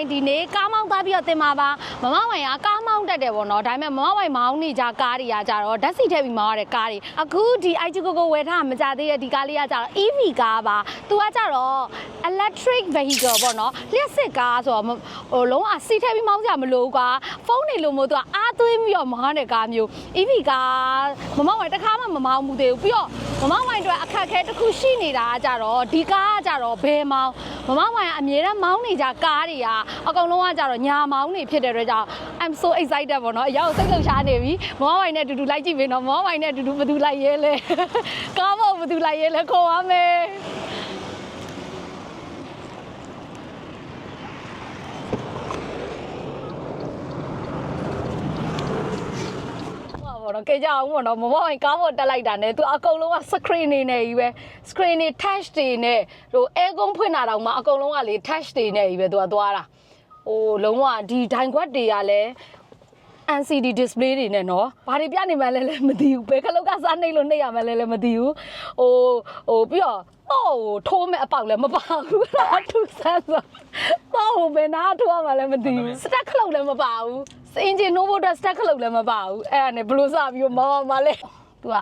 င်ဒီနေ့ကားမောင်းသားပြီးတော့တင်ပါပါမမဝိုင်ကကားမောင်းတတ်တယ်ပေါ့နော်ဒါပေမဲ့မမဝိုင်မောင်းနေကြကားတွေကကြတော့ဓာတ်စီထည့်ပြီးမောင်းရတဲ့ကားတွေအခုဒီ IG ကိုကိုဝယ်ထားမကြသေးတဲ့ဒီကားလေးကကြတော့ EV ကားပါသူကကြတော့ electric vehicle ပေါ့နော်လျှက်စစ်ကားဆိုတော့မဟိုလုံးဝစီထည့်ပြီးမောင်းကြမလို့ကွာဖုန်းနေလို့မို့သူကအားသွင်းပြီးတော့မောင်းတဲ့ကားမျိုး EV ကားမမဝိုင်တစ်ခါမှမမောင်းဘူးသေးဘူးပြီးတော့မမဝိုင်အတွက်အခက်အခဲတစ်ခုရှိနေတာကကြတော့ဒီကားကကြတော့ဘယ်မောင်း မမဝိုင်ကအမြဲတမ်းမောင်းနေကြကားတွေကအကောင်လုံးကကြတော့ညာမောင်းနေဖြစ်တဲ့အတွက်ကြောင့် I'm so excited ပေါ့နော်အရောက်စိတ်လှုပ်ရှားနေပြီမမဝိုင်နဲ့အတူတူလိုက်ကြည့်ပြီနော်မမဝိုင်နဲ့အတူတူဘယ်သူလိုက်ရဲလဲကားမောင်းဘယ်သူလိုက်ရဲလဲခေါ်ပါမယ် ဟောဘော တော့ကြကြအောင်ဘောတော့မမောင်ကားပေါ်တက်လိုက်တာနဲ့သူအကုန်လုံးက screen နေနေကြီးပဲ screen တွေ touch တွေနဲ့ဟို air con ဖွင့်တာတော့မှအကုန်လုံးကလေ touch တွေနဲ့ကြီးပဲသူကသွားတာဟိုလုံးဝဒီဒိုင်ခွက်တွေကလည်း NCD display တွေနဲ့နော်ဘာတွေပြနေမှန်းလဲလည်းမသိဘူးဘယ်ခလုတ်ကစားနှိပ်လို့နှိပ်ရမှန်းလဲလည်းမသိဘူးဟိုဟိုပြီးတော့တော့ထိုးမဲ့အပေါက်လည်းမပါဘူးအဲ့ဒါသူဆန်းဆိုတော့ဟိုဘယ်နာထိုးရမှန်းလည်းမသိဘူးစတက်ခလုတ်လည်းမပါဘူးစအင်ဂျင်နိုးဖို့အတွက်စတက်ခလုတ်လည်းမပါဘူးအဲ့ဒါနဲ့ဘလို့စပြီးတော့မောင်းမလဲသူက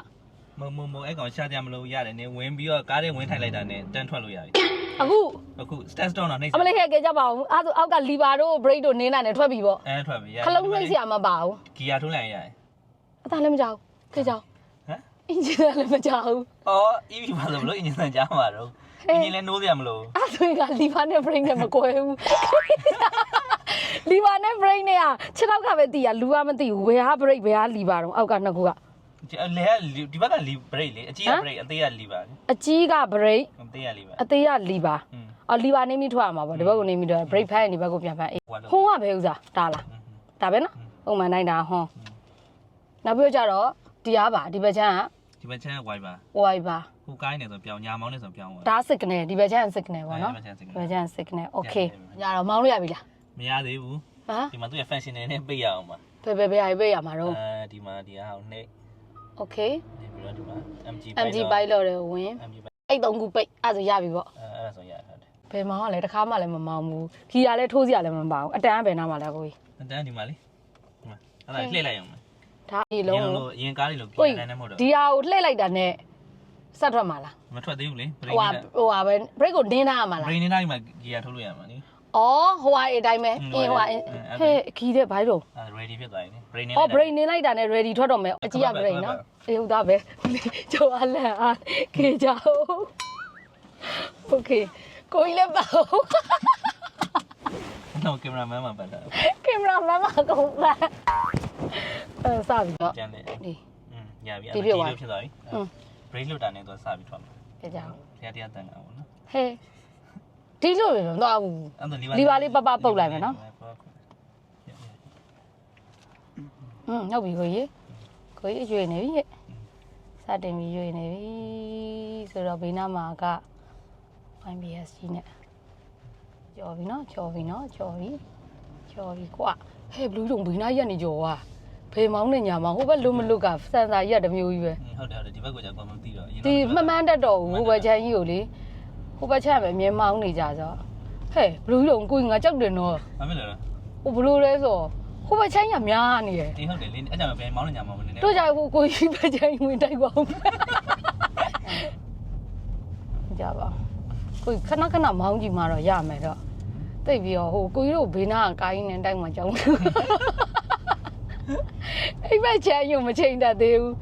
မမမအဲ့ကောင်ရှာကြမလို့ရတယ်နေဝင်ပြီးတော့ကားထဲဝင်ထိုင်လိုက်တာနဲ့တန်းထွက်လို့ရပြီ အခုအခု stand down တော့နှိမ့်အမလေးဟဲ့ကြကြပါဦးအဲ့ဒါဆိုအောက်ကလီဗာတို့ brake တို့နင်းတာနဲ့ထွက်ပြီပေါ့အဲထွက်ပြီရခလုံးနှိမ့်စရာမပါဘူးဂီယာထိုးလိုက်ရတယ်အသာလည်းမကြောက်ကြကြောက်ဟမ်အင်ဂျင်လည်းမကြောက်ဘူးအော် EV ပါဆိုမလို့အင်ဂျင်ဆန်ကြားမှာတော့အင်ဂျင်လည်းနိုးစရာမလို့အဲ့ဆိုရင်ကလီဗာနဲ့ brain နဲ့မကွဲဘူးလီဗာနဲ့ brain နဲ့ကခြေထောက်ကပဲတည်ရလူကမသိဘူးဘယ်ဟာ brain ဘယ်ဟာလီဗာတော့အောက်ကနှစ်ခုကလေကဒီဘက်ကလီဘရိတ်လေအကြီးကဘရိတ်အသေးကလီပါအကြီးက brain အသေးကလီပါအသေးကလီဗာอืมအော်လီဗာနေမိထွက်ရမှာပေါ့ဒီဘက်ကိုနေမိတော့ brain ဖက်ရင်ဒီဘက်ကိုပြန်ဖက်အေးဟိုကဟွန်းကဘယ်ဥစားဒါလားဒါပဲနော်ပုံမှန်တိုင်းဒါဟွန်းနောက်ပြီးတော့ကြတော့ဒီအားပါဒီဘက်ချမ်းကဒီဘက်ချမ်းဝိုင်ပါဝိုင်ပါဟိုကိုင်းနေဆိုပြောင်းညာမောင်းနေဆိုပြောင်းသွားဒါ signal ဒီဘက်ချမ်း signal ပေါ့နော်ဒီဘက်ချမ်း signal ဒီဘက်ချမ်း signal okay ညတော့မောင်းလို့ရပြီလားမရသေးဘူးဟမ်ဒီမှာသူ့ရဲ့ function တွေနဲ့ပိတ်ရအောင်ပါဘယ်ဘယ်ဘယ်ဟာပေးရမှာတော့အဲဒီမှာဒီဟာကိုနှိပ် okay နေပြီးတော့ဒီမှာ MG MG ဘိုက်လို့တယ်ဝင် MG ဘိုက် အဲ့သုံးခုပိတ်အဲ့ဒါဆိုရပြီပေါ့အဲအဲ့ဒါဆိုရဟုတ်တယ်ဘယ်မောင်းကလည်းတစ်ခါမှလည်းမမောင်းဘူးခီရလည်းထိုးစရာလည်းမပါဘူးအတန်းကဘယ်နားမှာလဲကိုကြီးအတန်းဒီမှာလေဒီမှာအဲ့ဒါလှည့်လိုက်အောင်မယ်ဒါဒီလုံးလုံးလို့ရင်ကားတွေလို့ကိုကြည့်ကြီးတိုင်းနဲ့မဟုတ်တော့ဒီဟာကိုလှည့်လိုက်တာနဲ့ဆက်ထွက်မှာလားမထွက်သေးဘူးလေဟိုဟာဟိုဟာပဲ break ကိုနင်းထားရမှာလား brain နဲ့တိုင်းမှာဂီယာထုတ်လို့ရမှာနိ အော်ဟိုအတိုင်းပဲအင်းဟိုအဟဲ့ခီးတဲ့ဘိုင်းတော့ ready ဖြစ်သွားရင် brain နဲ့အော် brain နင်းလိုက်တာနဲ့ ready ထွက်တော့မယ်အကြီးက brain နော်အေးဟုတ်တာပဲကျော်အလန်အားခေကြအောင် okay ကိုကြီးလည်းပါတော့ကင်မရာမန်မှာပတ်တာကင်မရာမန်မှာကုန်ပါအဲစပြီတော့ကျန်တယ်ဒီညာပြီအတီးလို့ဖြစ်သွားပြီ brain လွတ်တာနဲ့တော့စပြီးထွက်မှာကြကြအောင်တရားတရားတန်တာပေါ့နော်ဟဲ့ ဒီလိုပဲတော့တော့ဘူးအဲ့ဒါလီလီဗာလေးပပပုတ်လိုက်မယ်နော်อืมဟုတ်ပြီကိုကြီးကိုကြီးရွေနေပြီဟဲ့စတင်ပြီးရွေနေပြီဆိုတော့ဘေးနားမှာက IBS ကြီးနဲ့ကြော်ပြီနော်ကြော်ပြီနော်ကြော်ပြီကြော်ပြီကွာဟဲ့ဘလူးတုံဘေးနားရက်နေကြော်ွာဖေမောင်းနေညာမှာဟိုဘက်လွတ်မလွတ်ကစန်စာရက်တစ်မျိုးကြီးပဲဟုတ်တယ်ဟုတ်တယ်ဒီဘက်ကိုကြာကွာမသိတော့ဒီမှတ်မှန်းတတ်တော့ဘူးဟိုဘက်ချမ်းကြီးကိုလေ ဟိုဘက်ချမ်းပဲအမြဲမောင်းနေကြဆိုဟဲ့ဘလူးတုံကိုကြီးငါကြောက်တယ်နော်ဘာဖြစ်လဲဟိုဘလို့လဲဆိုဟိုဘက်ချမ်းကြီးကများနေတယ်ဒီဟုတ်တယ်လေအဲ့ကြောင့်ပဲမောင်းနေညာမှာမနေနဲ့တို့ကြဟိုကိုကြီးပဲချိုင်းဝင်တိုက်ပါဦးကြပါကိုကြီးခဏခဏမောင်းကြည့်မှတော့ရမယ်တော့တိတ်ပြီးတော့ဟိုကိုကြီးတို့ဘေးနားကကိုင်းနေတိုက်မှကြောင်းအိမ်မက်ချမ်းရုံမချိန်တတ်သေးဘူး